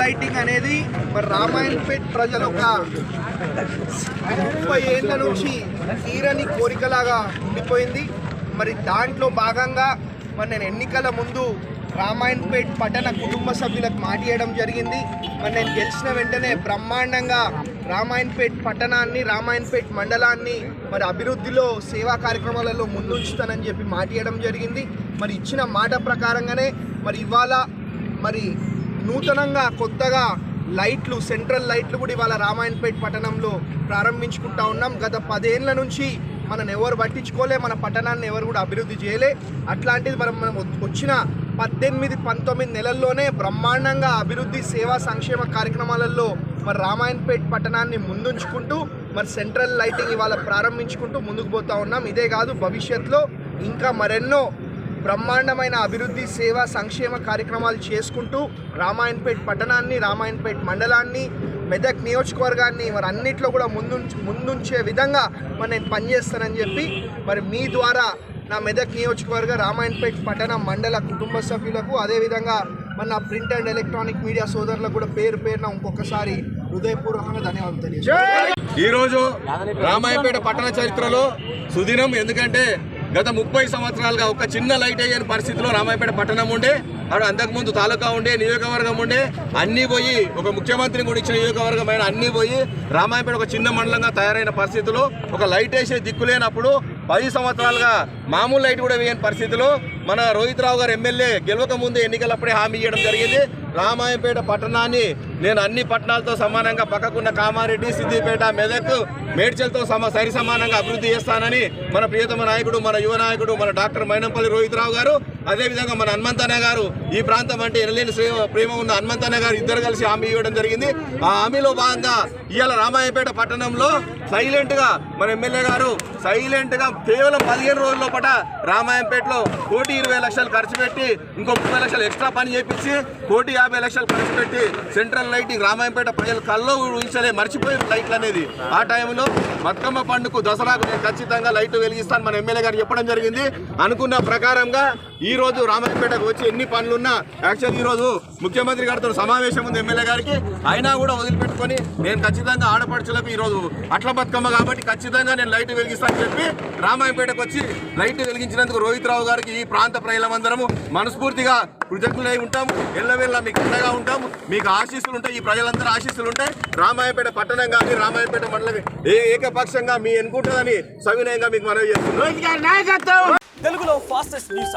Lighting అనేది మరి రామాయణపేట్ ప్రజలు ఒక ముప్పై ఏళ్ళ నుంచి తీరని కోరికలాగా ఉండిపోయింది. మరి దాంట్లో భాగంగా మరి నేను ఎన్నికల ముందు రామాయణపేట్ పట్టణ కుటుంబ సభ్యులకు మాట జరిగింది. మరి నేను గెలిచిన వెంటనే బ్రహ్మాండంగా రామాయణపేట్ పట్టణాన్ని రామాయణపేట్ మండలాన్ని మరి అభివృద్ధిలో సేవా కార్యక్రమాలలో ముందుంచుతానని చెప్పి మాట ఇవ్వడం జరిగింది. మరి ఇచ్చిన మాట ప్రకారంగానే మరి ఇవాళ మరి నూతనంగా కొత్తగా లైట్లు సెంట్రల్ లైట్లు కూడా ఇవాళ రామాయణపేట పట్టణంలో ప్రారంభించుకుంటా ఉన్నాం. గత పదేళ్ళ నుంచి మనం ఎవరు పట్టించుకోలే మన పట్టణాన్ని ఎవరు కూడా అభివృద్ధి చేయలే. అట్లాంటిది మనం మనం వచ్చిన పద్దెనిమిది పంతొమ్మిది నెలల్లోనే బ్రహ్మాండంగా అభివృద్ధి సేవా సంక్షేమ కార్యక్రమాలలో మరి రామాయణపేట పట్టణాన్ని ముందుంచుకుంటూ మరి సెంట్రల్ లైటింగ్ ఇవాళ ప్రారంభించుకుంటూ ముందుకు పోతా ఉన్నాం. ఇదే కాదు భవిష్యత్తులో ఇంకా మరెన్నో బ్రహ్మాండమైన అభివృద్ధి సేవా సంక్షేమ కార్యక్రమాలు చేసుకుంటూ రామాయణపేట్ పట్టణాన్ని రామాయణపేట్ మండలాన్ని మెదక్ నియోజకవర్గాన్ని మరి అన్నిట్లో కూడా ముందు ముందుంచే విధంగా మరి నేను పనిచేస్తానని చెప్పి మరి మీ ద్వారా నా మెదక్ నియోజకవర్గ రామాయణపేట్ పట్టణ మండల కుటుంబ సభ్యులకు అదేవిధంగా మన ప్రింట్ అండ్ ఎలక్ట్రానిక్ మీడియా సోదరులకు కూడా పేరు పేరున ఇంకొకసారి హృదయపూర్వకంగా ధన్యవాదాలు తెలియజేస్తాను ఈరోజు రామాయపేట పట్టణ చరిత్రలో సుదినం ఎందుకంటే గత ముప్పై సంవత్సరాలుగా ఒక చిన్న లైట్ అయ్యే పరిస్థితిలో రామాయపేట పట్టణం ఉండే అక్కడ అంతకుముందు తాలూకా ఉండే నియోజకవర్గం ఉండే అన్నీ పోయి ఒక ముఖ్యమంత్రి కూడా ఇచ్చిన నియోజకవర్గం అయిన అన్నీ పోయి రామాయపేట ఒక చిన్న మండలంగా తయారైన పరిస్థితిలో ఒక లైట్ వేసే దిక్కు లేనప్పుడు పది సంవత్సరాలుగా మామూలు లైట్ కూడా వేయని పరిస్థితిలో మన రోహిత్ రావు గారు ఎమ్మెల్యే గెలవక ముందు ఎన్నికలప్పుడే హామీ ఇవ్వడం జరిగింది. రామాయపేట పట్టణాన్ని నేను అన్ని పట్టణాలతో సమానంగా పక్కకున్న కామారెడ్డి సిద్దిపేట మెదక్ మేడ్చల్తో సమ సరి సమానంగా అభివృద్ధి చేస్తానని మన ప్రియతమ నాయకుడు మన యువ నాయకుడు మన డాక్టర్ మైనంపల్లి రోహిత్ రావు గారు అదేవిధంగా మన హనుమంతన్న గారు ఈ ప్రాంతం అంటే ఎనలేని ప్రేమ ఉన్న హనుమంతన్న గారు ఇద్దరు కలిసి హామీ ఇవ్వడం జరిగింది. ఆ హామీలో భాగంగా ఇవాళ రామాయపేట పట్టణంలో సైలెంట్గా మన ఎమ్మెల్యే గారు సైలెంట్గా కేవలం పదిహేను రోజుల పాట రామాయంపేటలో కోటి ఇరవై లక్షలు ఖర్చు పెట్టి ఇంకో ముప్పై లక్షలు ఎక్స్ట్రా పని చేపించి కోటి యాభై లక్షలు ఖర్చు పెట్టి సెంట్రల్ లైటింగ్ రామాయంపేట ప్రజలు కల్లో ఊహించలే మర్చిపోయిన లైట్లు అనేది. ఆ టైంలో బతుకమ్మ పండుగకు దసరాకు నేను ఖచ్చితంగా లైట్ వెలిగిస్తాను మన ఎమ్మెల్యే గారు చెప్పడం జరిగింది. అనుకున్న ప్రకారంగా ఈ రోజు రామాయంపేటకు వచ్చి ఎన్ని పనులున్నా యాక్చువల్ ఈ రోజు ముఖ్యమంత్రి గారితో సమావేశం ఉంది ఎమ్మెల్యే గారికి. అయినా కూడా వదిలిపెట్టుకొని నేను ఖచ్చితంగా ఆడపడుచులకు ఈ రోజు అట్ల బతుకమ్మ కాబట్టి ఖచ్చితంగా నేను లైట్ వెలిగిస్తానని చెప్పి రామాయంపేటకు వచ్చి లైట్ వెలిగించినందుకు రోహిత్ రావు గారికి ఈ ప్రాంత ప్రజలమందరము మనస్ఫూర్తిగా కృతజ్ఞులై ఉంటాము. ఎల్లవెల్ల మీకు అండగా ఉంటాము. మీకు ఆశీస్సులు ఉంటాయి. ఈ ప్రజలందరూ ఆశీస్సులు ఉంటాయి. రామాయపేట పట్టణం కానీ రామాయపేట మండలం ఏ ఏకపక్షంగా మీ ఎన్నుకుంటుందని సవినయంగా మీకు మనవి చేస్తున్నాం తెలుగులో ఫాస్టెస్ట్ న్యూస్